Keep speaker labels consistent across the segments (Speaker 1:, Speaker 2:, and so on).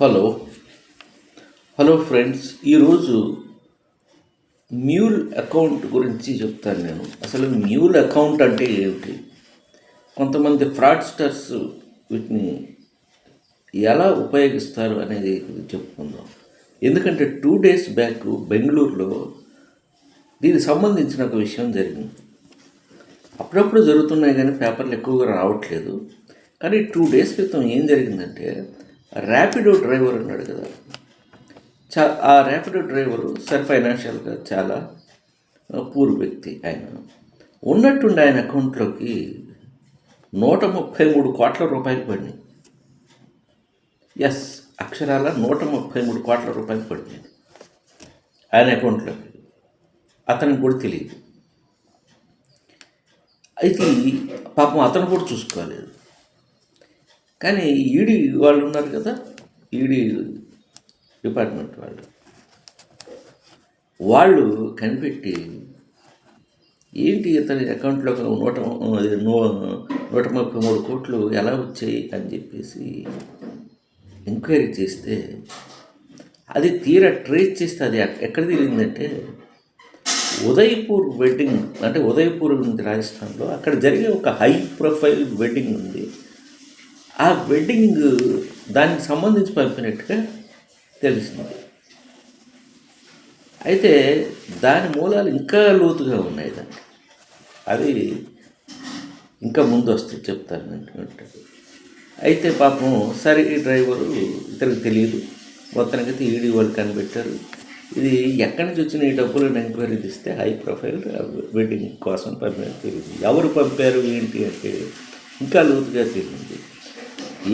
Speaker 1: Hello. Hello friends ఈరోజు mule account గురించి చెప్తాను నేను. అసలు మ్యూల్ అకౌంట్ అంటే ఏమిటి? కొంతమంది ఫ్రాడ్స్టర్స్ వీటిని ఎలా ఉపయోగిస్తారు అనేది చెప్పుకుందాం. ఎందుకంటే టూ డేస్ బ్యాక్ బెంగళూరులో దీనికి సంబంధించిన ఒక విషయం జరిగింది. అప్పుడప్పుడు జరుగుతున్నాయి కానీ పేపర్లు ఎక్కువగా రావట్లేదు. కానీ టూ డేస్ క్రితం ఏం జరిగిందంటే ర్యాపిడో డ్రైవర్ ఉన్నాడు కదా. చా ఆ ర్యాపిడో డ్రైవరు సార్ ఫైనాన్షియల్గా చాలా పూర్ వ్యక్తి ఆయన. ఉన్నట్టుండి ఆయన అకౌంట్లోకి నూట ముప్పై మూడు కోట్ల రూపాయలు పడినాయి. ఎస్ అక్షరాల నూట ముప్పై మూడు కోట్ల రూపాయలు పడినాయి. ఆయన అకౌంట్లోకి. అతనికి కూడా తెలియదు. అయితే పాపం అతను కూడా చూసుకోలేదు. కానీ ఈడీ వాళ్ళు ఉన్నారు కదా ఈడీ డిపార్ట్మెంట్ వాళ్ళు. వాళ్ళు కనిపెట్టి ఏంటి ఇతని అకౌంట్లో నూట అది నూ- నూట ముప్పై మూడు కోట్లు ఎలా వచ్చాయి అని చెప్పేసి ఎంక్వైరీ చేస్తే అది తీరా ట్రేస్ చేస్తే అది ఎక్కడ తిరిగిందంటే ఉదయపూర్ వెడ్డింగ్ అంటే ఉదయపూర్ ఉంది రాజస్థాన్లో అక్కడ జరిగే ఒక హై ప్రొఫైల్ వెడ్డింగ్ ఉంది. ఆ వెడ్డింగ్ దానికి సంబంధించి పంపినట్టుగా తెలిసింది అయితే దాని మూలాలు ఇంకా లోతుగా ఉన్నాయి దానికి. అది ఇంకా ముందు వస్తే చెప్తాను అంటే అయితే పాపం సరే ఈ డ్రైవరు ఇతనికి తెలియదు మొత్తానికి ఈడీ వాళ్ళు కనిపెట్టారు. ఇది ఎక్కడి నుంచి వచ్చిన ఈ డబ్బులను ఎంక్వైరీ తీస్తే హై ప్రొఫైల్ వెడ్డింగ్ కోసం పంపారు తెలియదు. ఎవరు పంపారు ఏంటి అంటే ఇంకా లోతుగా తెలియదు.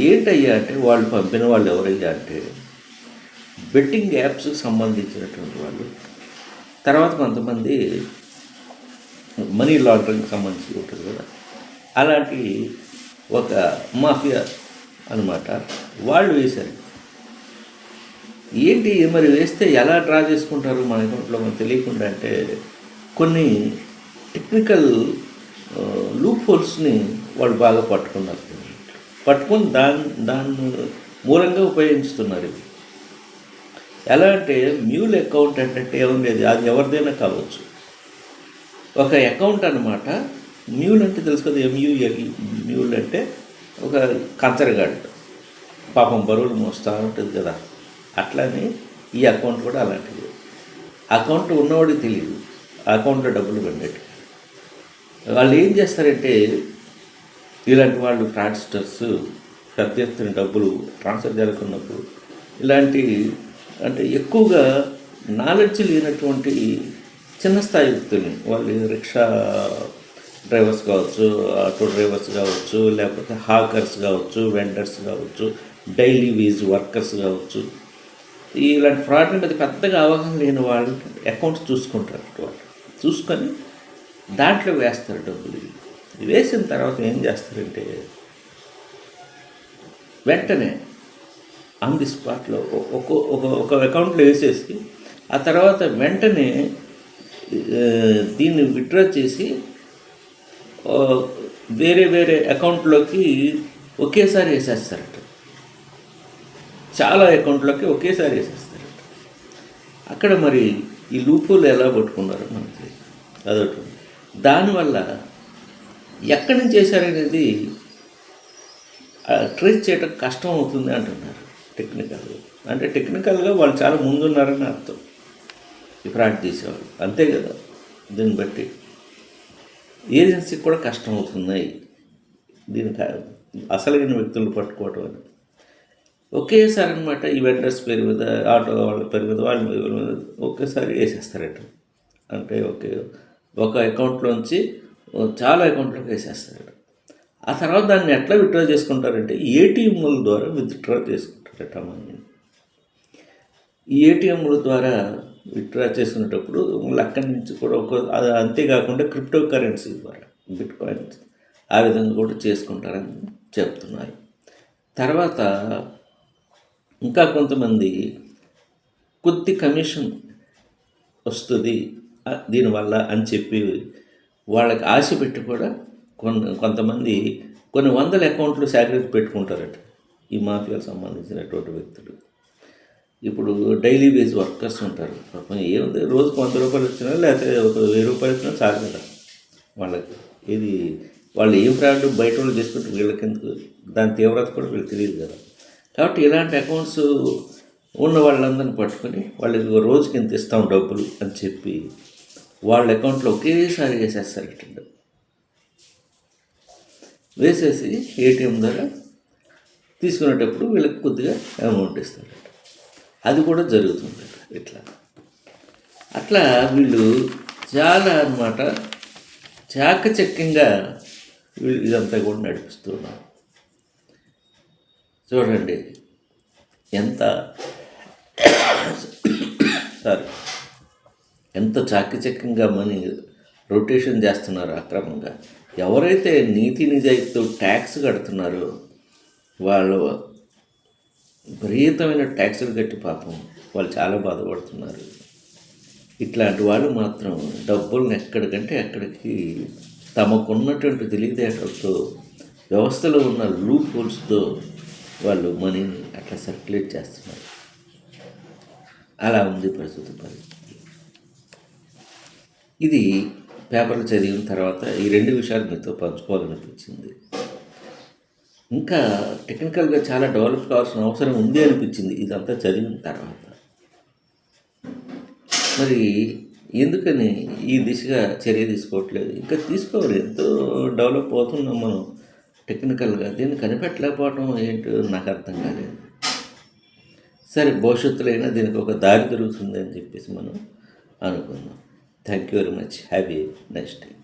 Speaker 1: ఏంటయ్యా అంటే వాళ్ళు పంపిన వాళ్ళు ఎవరయ్యా అంటే బెట్టింగ్ యాప్స్కి సంబంధించినటువంటి వాళ్ళు. తర్వాత కొంతమంది మనీ లాండరింగ్ సంబంధించి ఉంటుంది కదా. అలాంటి ఒక మాఫియా అనమాట వాళ్ళు వేశారు. ఏంటి మరి వేస్తే ఎలా డ్రా చేసుకుంటారు మన అకౌంట్లో మనకు తెలియకుండా అంటే కొన్ని టెక్నికల్ లూప్ హోల్స్ని వాళ్ళు బాగా పట్టుకున్నారు. పట్టుకొని దాని దాన్ని మూలంగా ఉపయోగించుతున్నారు ఇవి. ఎలా అంటే మ్యూల్ అకౌంట్ అంటే ఏముండేది? అది ఎవరిదైనా కావచ్చు. ఒక అకౌంట్ అనమాట మ్యూల్ అంటే తెలుసు కదా ఎంయూఎల్ మ్యూల్ అంటే ఒక కంచరగాడు. పాపం బరువులు మోస్తూ ఉంటుంది కదా. అట్లానే ఈ అకౌంట్ కూడా అలాంటిది. అకౌంట్ ఉన్నవాడికి తెలియదు అకౌంట్లో డబ్బులు పెట్టేట్టు వాళ్ళు ఏం చేస్తారంటే ఇలాంటి వాళ్ళు ఫ్రాడ్స్టర్స్ పెద్ద ఎత్తున డబ్బులు ట్రాన్స్ఫర్ జరగకున్నప్పుడు ఇలాంటి అంటే ఎక్కువగా నాలెడ్జ్ లేనటువంటి చిన్న స్థాయి వ్యక్తుల్ని వాళ్ళు రిక్షా డ్రైవర్స్ కావచ్చు ఆటో డ్రైవర్స్ కావచ్చు లేకపోతే హాకర్స్ కావచ్చు వెండర్స్ కావచ్చు డైలీ వీజ్ వర్కర్స్ కావచ్చు. ఇలాంటి ఫ్రాడ్ మీద పెద్దగా అవగాహన లేని వాళ్ళు అకౌంట్స్ చూసుకుంటారు వాళ్ళు చూసుకొని దాంట్లో వేస్తారు డబ్బులు. వేసిన తర్వాత ఏం చేస్తారంటే వెంటనే ఆన్ ది స్పాట్లో ఒక ఒక ఒక అకౌంట్లో వేసేసి ఆ తర్వాత వెంటనే దీన్ని విత్డ్రా చేసి వేరే వేరే అకౌంట్లోకి ఒకేసారి వేసేస్తారట. చాలా అకౌంట్లోకి ఒకేసారి వేసేస్తారట. అక్కడ మరి ఈ లూపులు ఎలా పట్టుకున్నారో మనకి అదొకటి దానివల్ల ఎక్కడి నుంచి చేశారనేది ట్రేస్ చేయడం కష్టం అవుతుంది అంటున్నారు టెక్నికల్గా అంటే టెక్నికల్గా వాళ్ళు చాలా ముందున్నారని అర్థం. ఈ ఫ్రాడ్ తీసేవాళ్ళు అంతే కదా దీన్ని బట్టి. ఏజెన్సీకి కూడా కష్టం అవుతున్నాయి. దీని అసలైన వ్యక్తులు పట్టుకోవటం అని. ఒకేసారి అనమాట ఈ వెండర్స్ పేరు మీద ఆటో వాళ్ళ పేరు మీద వాళ్ళ మీద మీద ఒకేసారి వేసేస్తారట. అంటే ఒకే ఒక అకౌంట్లోంచి చాలా అకౌంట్లోకి వేసేస్తాడు. ఆ తర్వాత దాన్ని ఎట్లా విత్డ్రా చేసుకుంటారంటే ఏటీఎంల ద్వారా విత్డ్రా చేసుకుంటారట మనీని ఈ ఏటీఎంల ద్వారా విత్డ్రా చేసుకునేటప్పుడు అక్కడి నుంచి కూడా ఒక అది అంతేకాకుండా క్రిప్టో కరెన్సీ ద్వారా బిట్ కాయిన్స్ ఆ విధంగా కూడా చేసుకుంటారని చెప్తున్నారు. తర్వాత ఇంకా కొంతమంది కొద్ది కమిషన్ వస్తుంది దీనివల్ల అని చెప్పి వాళ్ళకి ఆశ పెట్టి కూడా కొన్ని కొంతమంది కొన్ని వందల అకౌంట్లు సేకరించి పెట్టుకుంటారట ఈ మాఫియాకు సంబంధించినటువంటి వ్యక్తులు. ఇప్పుడు డైలీ బేస్ వర్కర్స్ ఉంటారు. పాపం ఏముంది? రోజుకు వంద రూపాయలు వచ్చినా లేకపోతే ఒక వెయ్యి రూపాయలు వచ్చినా చాలు కదా వాళ్ళకి ఇది వాళ్ళు ఏం ఫ్రాడ్ బయట వాళ్ళు చేసుకుంటే వీళ్ళకి ఎందుకు దాని తీవ్రత కూడా వీళ్ళకి తెలియదు కదా. కాబట్టి ఇలాంటి అకౌంట్స్ ఉన్న వాళ్ళందరిని పట్టుకొని వాళ్ళకి రోజుకి ఇంత ఇస్తాం డబ్బులు అని చెప్పి వాళ్ళ అకౌంట్లో ఒకేసారి వేసేస్తారట వేసేసి ఏటీఎం ద్వారా తీసుకునేటప్పుడు వీళ్ళకి కొద్దిగా అమౌంట్ ఇస్తారట. అది కూడా జరుగుతుంది ఇట్లా. అట్లా వీళ్ళు చాలా అన్నమాట చాకచక్యంగా వీళ్ళు ఇదంతా కూడా నడిపిస్తున్నారు చూడండి ఎంత సారీ. ఎంత చాకచక్యంగా మనీ రొటేషన్ చేస్తున్నారు అక్రమంగా. ఎవరైతే నీతి నిజాయితీతో ట్యాక్స్ కడుతున్నారో వాళ్ళు విపరీతమైన ట్యాక్సులు కట్టి పాపం వాళ్ళు చాలా బాధపడుతున్నారు. ఇట్లాంటి వాళ్ళు మాత్రం డబ్బులను ఎక్కడికంటే ఎక్కడికి తమకున్నటువంటి తెలివితేటలతో వ్యవస్థలో ఉన్న లూప్ హోల్స్తో వాళ్ళు మనీని అట్లా సర్క్యులేట్ చేస్తున్నారు. అలా ఉంది ప్రస్తుత పరిస్థితి. ఇది పేపర్లు చదివిన తర్వాత ఈ రెండు విషయాలు మీతో పంచుకోవాలనిపించింది. ఇంకా టెక్నికల్గా చాలా డెవలప్ కావాల్సిన అవసరం ఉంది అనిపించింది ఇదంతా చదివిన తర్వాత. మరి ఎందుకని ఈ దిశగా చర్య తీసుకోవట్లేదు? ఇంకా తీసుకోవాలి ఎంతో డెవలప్ అవుతున్నాం మనం టెక్నికల్గా. దీన్ని కనిపెట్టలేకపోవడం ఏంటో నాకు అర్థం కాలేదు. సరే భవిష్యత్తులో అయినా దీనికి ఒక దారి దొరుకుతుంది అని చెప్పేసి మనం అనుకుందాం. Thank you very much. Have a nice day.